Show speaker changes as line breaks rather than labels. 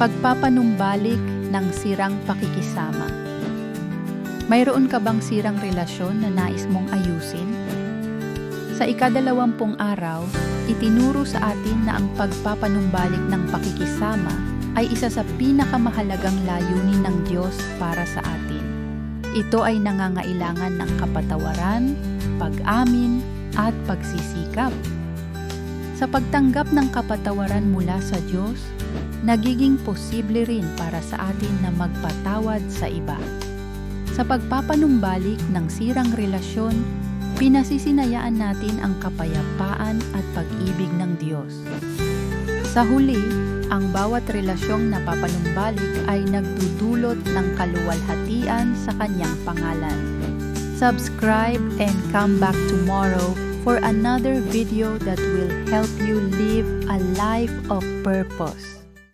Pagpapanumbalik ng sirang pakikisama. Mayroon ka bang sirang relasyon na nais mong ayusin? Sa ikadalawampung araw, itinuro sa atin na ang pagpapanumbalik ng pakikisama ay isa sa pinakamahalagang layunin ng Diyos para sa atin. Ito ay nangangailangan ng kapatawaran, pag-amin, at pagsisikap. Sa pagtanggap ng kapatawaran mula sa Diyos, nagiging posible rin para sa atin na magpatawad sa iba. Sa pagpapanumbalik ng sirang relasyon, pinasisinayaan natin ang kapayapaan at pag-ibig ng Diyos. Sa huli, ang bawat relasyong napapanumbalik ay nagdudulot ng kaluwalhatian sa kanyang pangalan. Subscribe and come back tomorrow for another video that will help you live a life of purpose.